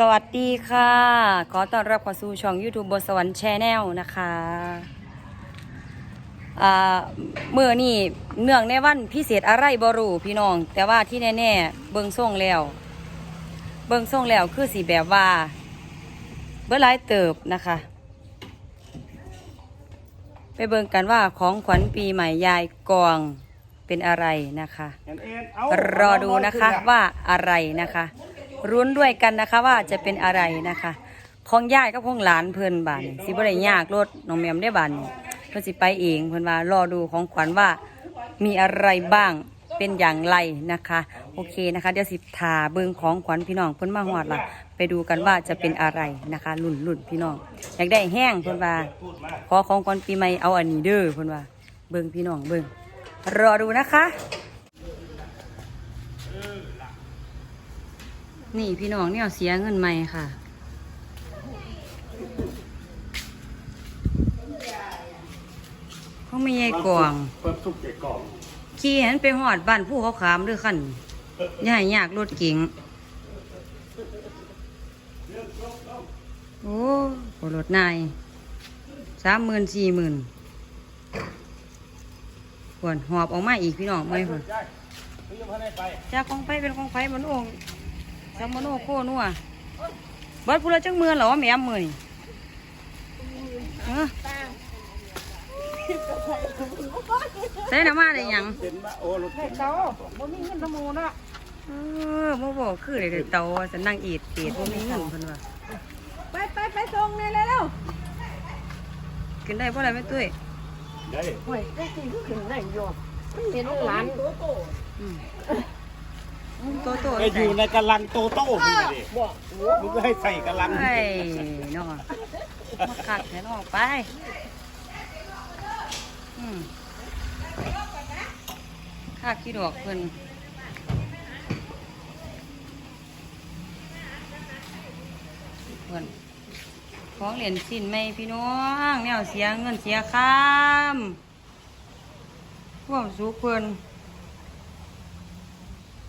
สวัสดีค่ะ ขอต้อนรับเข้าสู่ช่อง YouTube บนสวรรค์แชนแนลนะคะอ่าเมื่อนี่เนื่องในวันพิเศษอะไรบรูพี่น้อง แต่ว่าที่แน่ๆเบิงส่งแล้ว เบิงส่งแล้วคือสีแบบว่า เบื่อหลายเติบนะคะ ไปเบิงกันว่าของขวัญปีใหม่ยายกองเป็นอะไรนะคะเอ็นเอ็นเารอดูนะคะว่าอะไรนะคะ รุ้นด้วยกันนะคะว่าจะเป็นอะไรนะคะของย่ายกับของหลานเพิ่นบานนี่สิบ่ได้ยากรถน้องแมมได้บานนี่เพิ่นสิไปเองเพิ่นว่ารอดูของขวัญว่ามีอะไรบ้างเป็นอย่างไรนะคะ โอเคนะคะ เดี๋ยวสิทาเบิงของขวัญพี่น้องเพิ่นมาฮอดละไปดูกันว่าจะเป็นอะไรนะคะลุ่นลุ่นพี่น้อง อยากได้แห้งเพิ่นว่าขอของขวัญปีใหม่เอาอันนี้เด้อเพิ่นว่าเบิ่งพี่น้องเบิ่งรอดูนะคะ นี่พี่น้องเนี่ยเสียเงินใหม่ค่ะ เขาไม่ใหญ่กวางเปิดทุกเจ็ดกล่องขี่เห็นไปหอดบ้านผู้เขาขามด้วยคันอย่าให้ยากรถเก๋งโอ้โหรถนายสามหมื่นสี่หมื่นควรหอบออกมาอีกพี่น้องไม่ควรได้เพิ่งจะพาได้ไปจากกองไฟเป็นกองไฟมันโอ่งสามโมโนโคนัวเบิดพูละจังมือเหรอแม่มมือนี่เออใส่น้ำมาได้หยังเห็นว่าโอ้รถเก๋งเจ้าบ่มีเงินน้ำมูเนาะเออบ่บอกคือเลยเตาสันนั่งอีดเปีดบ่มีเงินเพิ่นว่าไปไปไปส่งเลยเร็วกินได้บ่ได้แม่ตุ้ยได้ๆโอ้ยได้กินคือขึ้นได้อยู่มันเห็นหลานอืม โตโตไปอยู่ในกำลังโตโต้มึงเลยดิบอกมึงก็ให้ใส่กำลังไอ้น้องมาคักแท้น้องไปอืมคักกี่ดอกเพิ่นเพิ่นของเหรียญสิ้นไหมพี่น้องแนวเสียเงินเสียค่ามพวกสูเพิ่น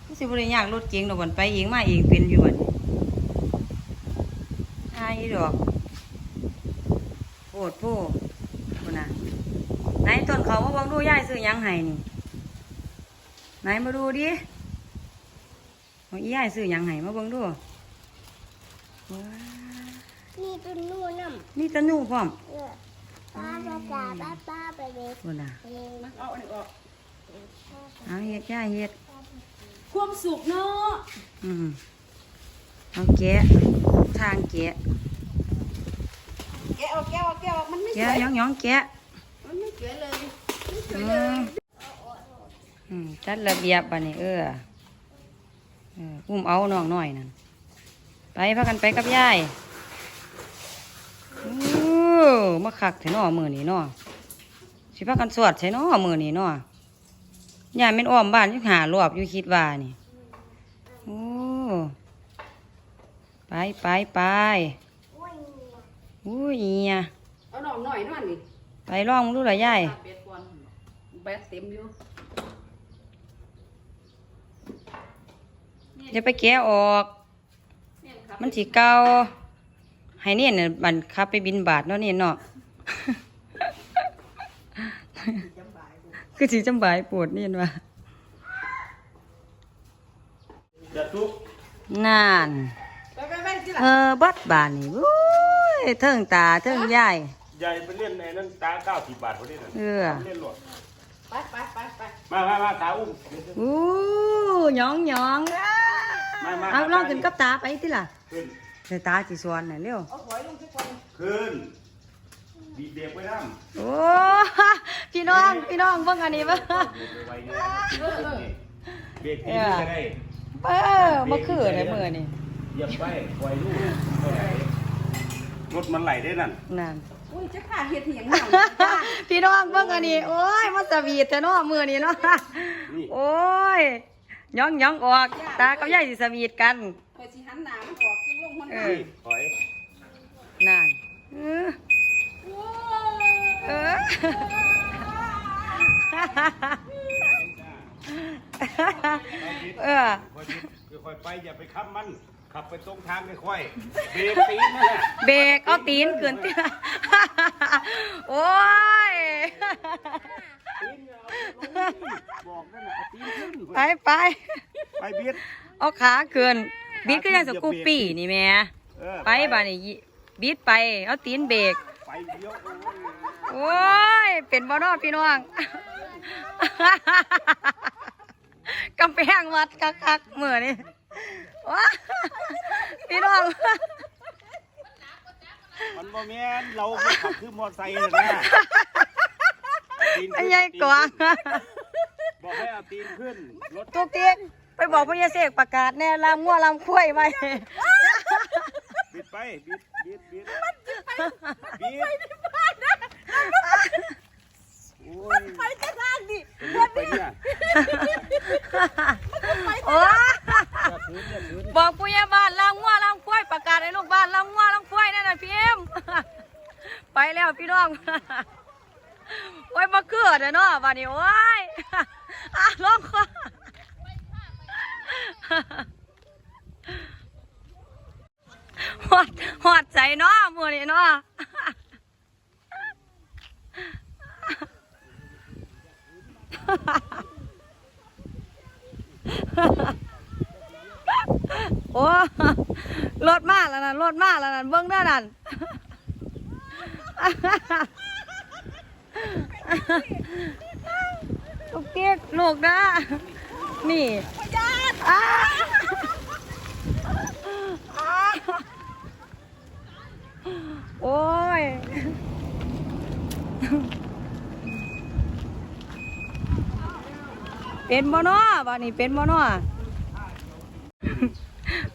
ก็สิบริยากรถเก๋งดอกบันไปเองมาเองเป็นอยู่บัดนี้อายดอกโปวดโพคนน่ะไหนต้นเขามาเบังดูยายซื้อหยังให้นี่ไหนมาดูดิว่าอียายซื้อหยังให้มาเบิ่งดูว้านี่ตัวนู่นน่ะนี่ตะนูพร้อมเออป้าป้าป้าป้าป้าไปเลยคนน่ะเองเอาอันนี้ออกเอาเฮ็ดยายเฮ็ด ความสุขเนาะอืมเอาแกะทางแกะแกะเอาแกะเอาแกะเอามันไม่สแกะวยหยองหยองๆแกะมันไม่สวยเลยไม่สวยอืเลยมอืมจัดระเบียบบันนี้เออเอออุ้มเอาน้องหน่อยนั่นไปพากันไปกับยายอู้มาคักใส่นอมือนี่นอสิพากันสวดใส่นอมือนี่นอ ยายเป็นอ้อมบ้านอยังหารอบอยู่คิดว่านี่โอ้ไปไปไปอู้ยเอียเอาหน่อหน่อยหน่อยนี่ไปลองมึงดูละยายเป็ดก่อนแบตเต็มอยู่อย่าไปแกะออกเนี่ยครับมันสีเก่าให้เนี่ยน่ะบันขับไปบินบาทเนาะเนี่ยเนาะ คือสีจำบายปวดเนี่ยว่าจะทุกนานไปไปไปสิเอล่ะอบัดบานนี่วุ้ยเทิงตาเทิงยายใหญ่ไปเล่นในนั้นตาเก้าสิบบาทคนนี้น่ะเออเล่นหลดไปไปไปไปมามามาตาอุ้มอู้หยองหยองอ้ามามาเอาลองขึ้นกับตาไปที่ล่ะขึ้นใส่ตาสีสวนน่ะเร็วเอาหอยลงทุกคนขึ้น บีบเด็กไว้น้ำโอ้พี่น้องพี่น้องเบิ่งอันนี้เบิ่งเบรกไว้เนี่ยเบรกทีนี้จะได้เออมาคือได้มือนี่เหยียบไปปล่อยลูกเท่าไหร่รถมันไหลได้นั่นนั่น อุ้ยจะขาเห็ดเหียงหนังพี่น้องเบิ่งอันนี้ โอ้ยมันสวีทแต่เนาะมือนี่เนาะนี่โอ้ยย่องย่องออกตากับยายสิสวีทกันคอยสิหันหน้ามันออกลงมันเอนี่ถอยนั่นเออ เออเออค่อยๆค่อยๆไปอย่าไปค้ำมัน ขับไปตรงทางค่อยๆเบรกตีนนั่นแหละเบรกเอาตีนขึ้นที่โอ้ยตีนเอาลงนี่บอกนั่นแหละเอาตีนขึ้นไปไปไปเบียดเอาขาขึ้นบิดก็ยังสกูปปี้นี่แม่เออไปบ้านี่ยิบิดไปเอาตีนเบรกไปเดียวโอ้ย โอ้ย เป็นบ่เนอพี่น้องกำแพงวัดคักๆมือนี่ว้าพี่น้อง มันบ่แม่นเราไปขับคือมอเตอร์ไซค์น่ะนะตีนไอ้ขึ้นใหญ่กวางบอกให้เอาตีนขึ้นรถตุกติ๊กไปบอกพญาเสกประกาศแน่ลามงัวลามคุ้ยไว้บิดไปบิดบิดบิดบิด โอ้ยไปจะทางดิจะบิดไปเนี่ยโอ้อย่าขืนอย่าขืนบอกผู้ใหญ่บ้านลามงัวลามคุ้ยประกาศให้ลูกบ้านลามงัวลามคุ้ยนั่นน่ะพี่เอ็มไปแล้วพี่น้องโอ้ยมาเกิดเนาะบ้านนี้โอ้ยอะลองคอหอดหอดใจเนาะมือนี้เนาะ โอ้รถมาแล้วนั่นรถมาแล้วนั่นเบิ้งได้อนั่นลูกเตี้ยลูกนะนี่อ้าอ้าโอ้ย เป็นบ่เนาะบ้านนี้เป็นบ่เนาะ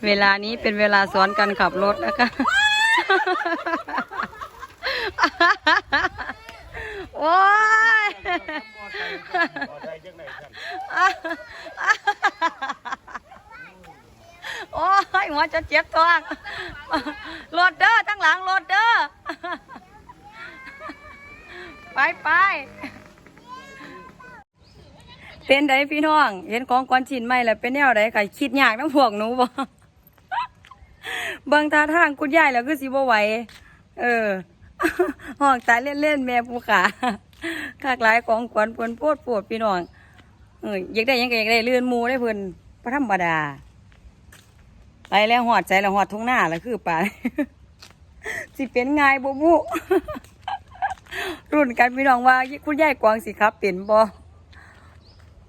เวลานี้เป็นเวลาสอนการขับรถนะคะโอ้ยมอเตอร์ไซค์จังไหนกันโอ้ยหัวจะเจ็บท้องรถเด้อทั้งหลังรถเด้อไปไป เป็นไดพี่น้อง เห็นของกวนชินไหมแล้วเป็นแนวไดใครคิดยากน้ำพวกหนูบ่เบิ่งท่าทางคุณยายแล้วคือสิบ่ไหวเออห้องตายเล่นๆแม่ผู้ขาคากหลายของขวัญเพิ่นโพดปวดพี่น้องเอออยากได้ยังก็อยากได้เลื่อนมูได้เพิ่นบ่ธรรมดา ไปแล้วหอดใจแล้วหอดทุ่งหน้าแล้วคือป่าสิเป็นไงบ่บุรุ่นกันพี่น้องว่าคุณยายกวางสิครับเป็นบ่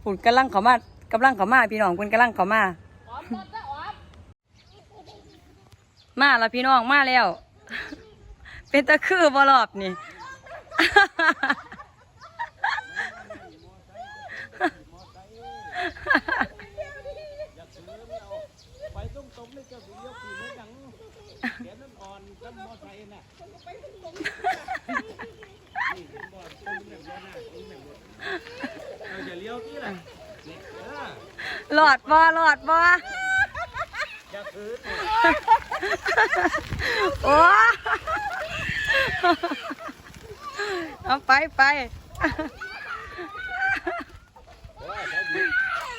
ปุ่นกำลังเขามากำลังเขามาพี่น้องเพิ่นกำลังเขามา มาแล้วพี่น้องมาแล้ว เป็นตะคือบ่รอบนี่ไปตรงตรงเลยเจ้าสิเลี้ยวขี่ไม่ดังเดี๋ยวนั่นอ่อนกันมอเตอร์ไซค์น่ะนี่ผมบอกตรงแบบนี้ นะตรงแบบนี้เราอย่าเลี้ยวที่ละนี่เออหลอดบ่หลอดบ่อย่าขืนโอ้เอาไปไป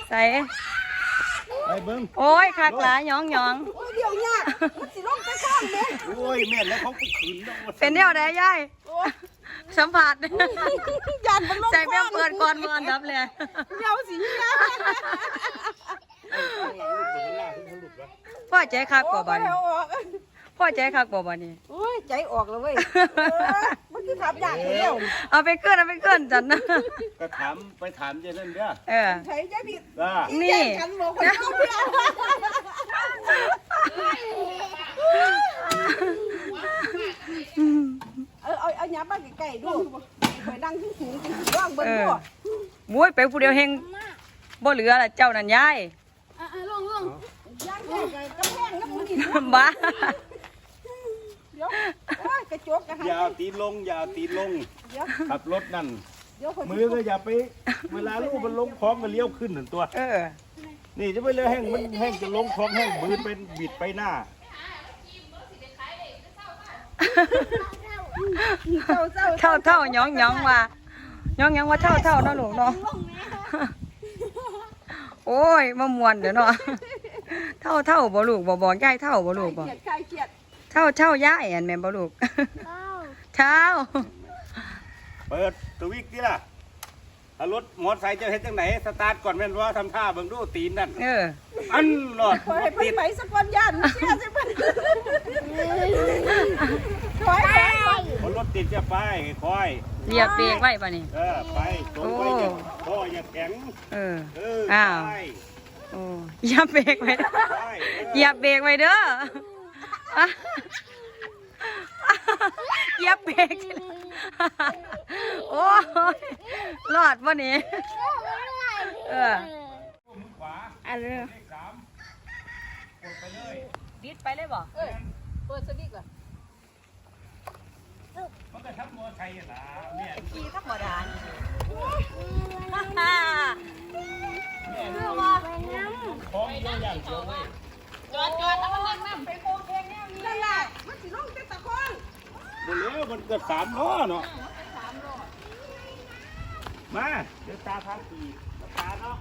ใส่ไปเบิ้งโอ้ยคักหลายหยองหยองโอ้ยเดี๋ยวยากมันสิลงไปข้างเด้โอ้ยแม่นแล้วเขาไปขืนแล้วเป็นเดียวได้ยาย สัมผัสยานมันลงใจแม่เปิดก่อนมืออันดับเลยเงาสิยาพ่อใจคักกว่าโอ้บัดยนี้เอาออกพ่อใจคักกว่าบัดนี้โอ้ยใจออกแล้วเว้ยเออมันคือขับยากเดียวเอาไปขึ้นเอาไปขึ้นจันนะก็ถามไปถามเจนั่นเด้อเออใช้ใจผิดว่านี่แย่งกันบอกคนเอาเพื่อน เออเอาเอาหยาบ้านใกล้ๆดูไปนั่งที่สูงที่ว่างเบิ่งเอดูอมุ้ยไปผู้เดียวเฮงบ่เหลือละเจ้านั่นยายย่างใหญ่กำแพงน้ำมันดิบ้าเดี๋ยวโอ้ยกระจกกระหันอย่าเอาตีนลงอย่าเอาตีนลงเดี๋ยวขับรถนั่นเดี๋ยวคนมือก็อย่าไป เวลาลูกมันลงคลองก็เลี้ยวขึ้นหนึ่งตัวเออนี่จะไปเลี้ยวแห้งมันแห้งจะลงคลองแห้งมือเป็นบิดไปหน้า เจ้าเจ้าเท่าเท่าหยองหยองว่าหยองหยองว่าเท่าเท่าเนาะลูกเนาะโอ้ยมามวนเดี๋ยวเนาะเท่าเท่าบ่ลูกบ่บอกยายเท่าบ่ลูกบ่เครียดคลายเครียดเท่าเท่ายายอันแม่นบ่ลูกเข้าเท่าเปิดสวิกที่ล่ะ เอารถมอเตอร์ไซค์จะเฮ็ดจังไหนสตาร์ทก่อนแม่นว่าทำท่าเบิ่งดูตีนนั่นเออ อันหลอดคอยให้เพิ่ตินดไปสักวันย่านเชื่อสิเพิ่นถอยถอยถอยพอรถติดจะไปค่อยเหยียบเบรกไว้ป่ะนี่ เออไปตรงไปอย่าพ่ออย่าแข็งเออ เอออ้าว ไปโอ้เหยียบเบรกไว้เด้อไปเหยียบเบรกไว้เด้ออะ เหยียบเบรกโอ้ยรอดป่ะนี่เอออะไรดิดไปเลยบ่เออเปิดสวิตช์ก่อนมันก็ทับมอเตอร์ไซค์อะล่ะเนี่ยขี่ธรรมดานี่ของเยอะอย่างเดียวเลย นั่นแหละมันสิลงแต่ตะคอง บนเรือ มันเกิดสามล้อเนาะมาเดี๋ยวตาพักสี่ตาเนาะ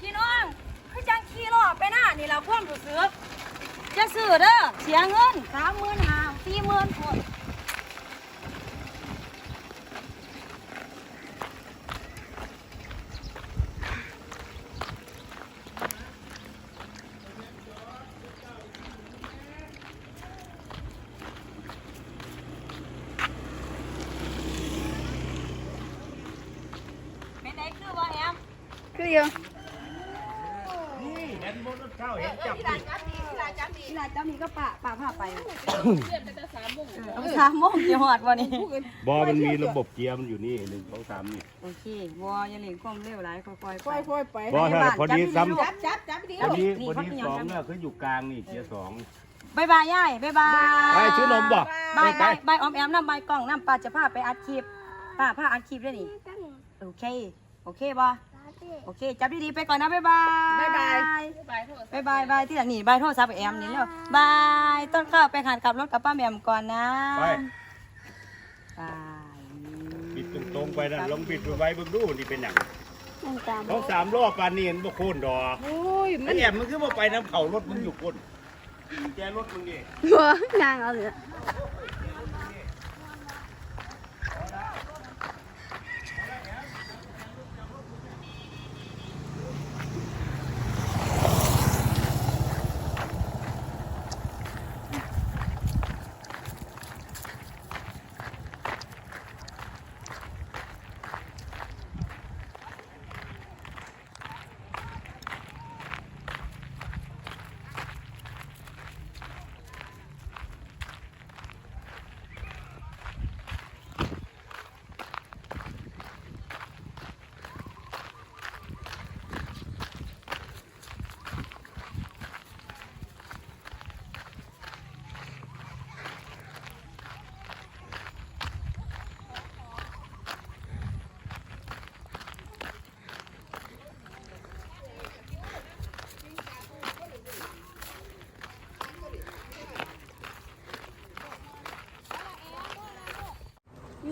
พี่น้องคือจังขี่รอบไปหน้านี่เรา ความรู้สึกจะซื้อเด้อเสียเงินสามหมื่นห้าสี่หมื่นคนเป็นไงคือว่าแอมคืออยู่นี่ เห็นบนรถเข้าเห็นจับที่ร้านจับดีที่ร้านจับดีที่ร้านเจ้ามีก็ป่าป่าผ้าไปเอาสามโมงเกี่ยวหอดวันนี้ บอมันมีระบบเกียร์มันอยู่นี่หนึ่งสองสามนี่โอเควออย่าเล่นความเร็วหลายค่อยๆปล่อยปล่อยปล่อยบอถ้าพอดีซ้ำจับจับจับดีพอดีนี่พอเขาดีเป็นสองยังไงเนี่ยคืออยู่กลางนี่เกียร์สองบายบายย่ายบายบายไปซื้อนมบ่บายบายบายออมแอมน้ำบายกล้องน้ำป้าจะพาไปอัดคลิปป้าพาอัดคลิปด้วยนี่โอเคโอเคบ่ โอเค จับดีๆไปก่อนนะบายบายบ๊ายบายบายบายบายที่หลังนี่บายโทรศัพท์ไปแอมนี่แล้วบายต้นข้าวไปขันขับรถกับป้าแหม่มก่อนนะไป บายบิดตรงๆไปนะลองบิดไปไว้เบิ่งดูนี่เป็นอย่างมันตามเขาสามล้อปานนี่เห็นบ่โคนดอกโอ้ยมัไอ้นแอบมันคือบ่ไปน้ำเขารถมึงอยู่คนแกรถมึงดิหัวนางเอาเลย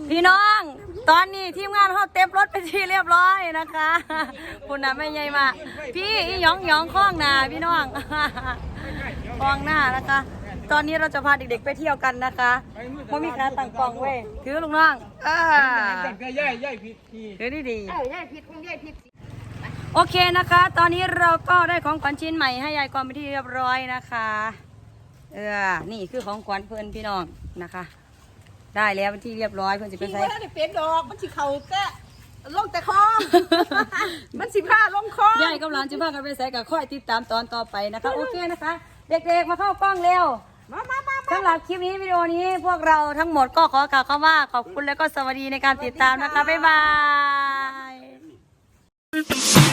พี่น้อง ตอนนี้ทีมงานเขาเต็มรถไปที่เรียบร้อยนะคะ คุณน่ะไม่ใหญ่มา พี่อีหยองหยองข้องหนาพี่น้องกองหน้านะคะ ตอนนี้เราจะพาเด็กๆไปเที่ยวกันนะคะเพราะมีขาตั้งกล้องเว้ย ถือลูกน้องอ่าย่ายย่ายผิดทีถือดีดียยายผิดคุณยายผิดโอเคนะคะ ตอนนี้เราก็ได้ของขวัญชิ้นใหม่ให้ยายกรไปนที่เรียบร้อยนะคะ เออ นี่คือของขวัญเพื่อนพี่น้องนะคะ ได้แล้วที่เรียบร้อยเพื่อนสิไปพี่ใส่ว่ได้เป็นดอกมันสิเขาแต่ลงแต่คอมันสิผ้าลงคอยายกำลังจะพากันไปใส่กับค่อยติดตามตอนต่อไปนะคะ โอเคนะคะ เด็กๆมาเข้ากล้องเร็ว มามามามาสำหรับคลิปนี้วิดีโอนี้พวกเราทั้งหมดก็ขอกล่าวคำว่าขอบคุณและก็สวัสดีในการติดตามนะคะ บ๊ายบาย